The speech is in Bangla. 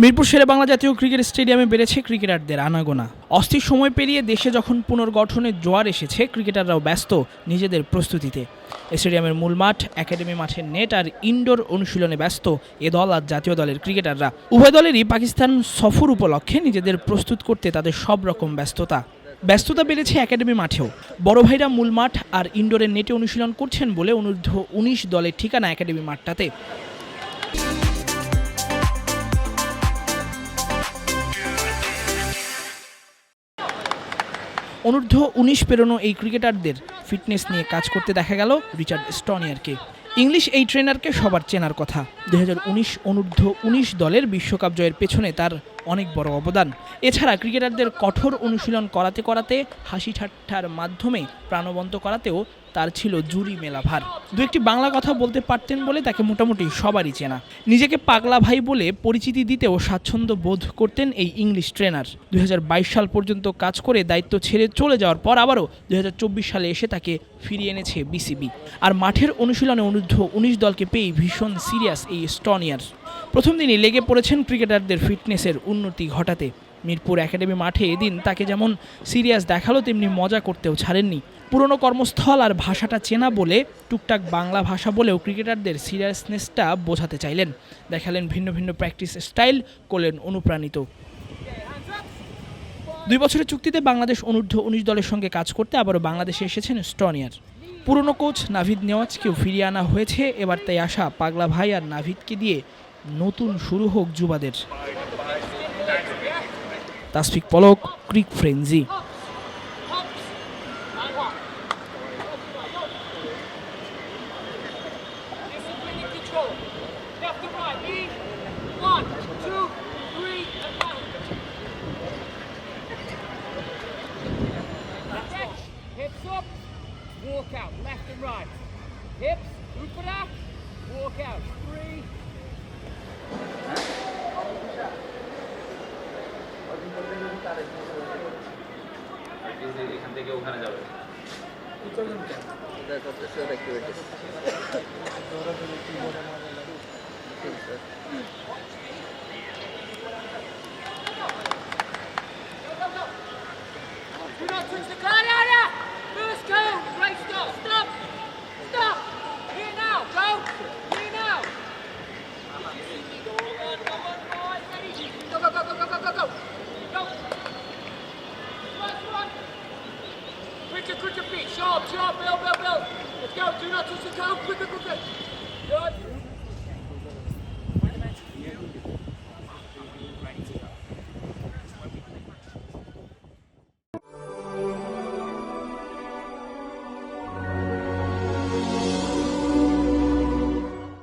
মিরপুর শেরে বাংলা জাতীয় ক্রিকেট স্টেডিয়ামে বেড়েছে ক্রিকেটারদের আনাগোনা। অস্থির সময় পেরিয়ে দেশে যখন পুনর্গঠনের জোয়ার এসেছে, ক্রিকেটাররাও ব্যস্ত নিজেদের প্রস্তুতিতে। স্টেডিয়ামের মূল মাঠ, একাডেমি মাঠের নেট আর ইনডোর অনুশীলনে ব্যস্ত এ দল আর জাতীয় দলের ক্রিকেটাররা। উভয় দলেরই পাকিস্তান সফর উপলক্ষে নিজেদের প্রস্তুত করতে তাদের সব রকম ব্যস্ততা। ব্যস্ততা বেড়েছে একাডেমি মাঠেও। বড় ভাইরা মূল মাঠ আর ইনডোরের নেটে অনুশীলন করছেন বলে অনূর্ধ্ব উনিশ দলের ঠিকানা একাডেমি মাঠটাতে। অনূর্ধ্ব উনিশ পেরোনো এই ক্রিকেটারদের ফিটনেস নিয়ে কাজ করতে দেখা গেল রিচার্ড স্টনিয়ারকে। ইংলিশ এই ট্রেনারকে সবার চেনার কথা। দু অনূর্ধ্ব উনিশ দলের বিশ্বকাপ জয়ের পেছনে তার অনেক বড় অবদান। এছাড়া ক্রিকেটারদের কঠোর অনুশীলন করাতে করাতে, হাসি ঠাট্টার মাধ্যমে প্রাণবন্ত করাতেও তার ছিল জুরি মেলা ভার দু একটি বাংলা কথা বলতে পারতেন বলে তাকে মোটামুটি সবারই চেনা। নিজেকে পাগলা ভাই বলে পরিচিতি দিতেও স্বাচ্ছন্দ্য বোধ করতেন এই ইংলিশ ট্রেনার। দুই হাজার বাইশ সাল পর্যন্ত কাজ করে দায়িত্ব ছেড়ে চলে যাওয়ার পর আবারও দুই হাজার চব্বিশ সালে এসে তাকে ফিরিয়ে এনেছে বিসিবি। আর মাঠের অনুশীলনে অনূর্ধ্ব উনিশ দলকে পেয়ে ভীষণ সিরিয়াস এই স্টনিয়ার প্রথম দিনই লেগে পড়েছেন ক্রিকেটারদের ফিটনেসের উন্নতি ঘটাতে। মিরপুর একাডেমি মাঠে এদিন তাকে যেমন সিরিয়াস দেখাল, তেমনি মজা করতেও ছাড়েননি। পুরনো কর্মস্থল আর ভাষাটা চেনা বলে টুকটাক বাংলা ভাষা বলেও ক্রিকেটারদের সিরিয়াসনেসটা বোঝাতে চাইলেন। দেখালেন ভিন্ন ভিন্ন প্র্যাকটিস স্টাইল করলেন অনুপ্রাণিত। দুই বছরের চুক্তিতে বাংলাদেশ অনূর্ধ্ব উনিশ দলের সঙ্গে কাজ করতে আবারও বাংলাদেশে এসেছেন স্টনিয়ার। পুরনো কোচ নাভিদ নেওয়াজকেও ফিরিয়ে আনা হয়েছে, এবার তাই আসা পাগলা ভাই আর নাভিদকে দিয়ে নতুন শুরু হোক যুবাদের Tasfiq Palak ক্রিক frenzy. Walk out. Left and right. Hips. Open up. Walk out. এখান থেকে ওখানে যাবে Do Good.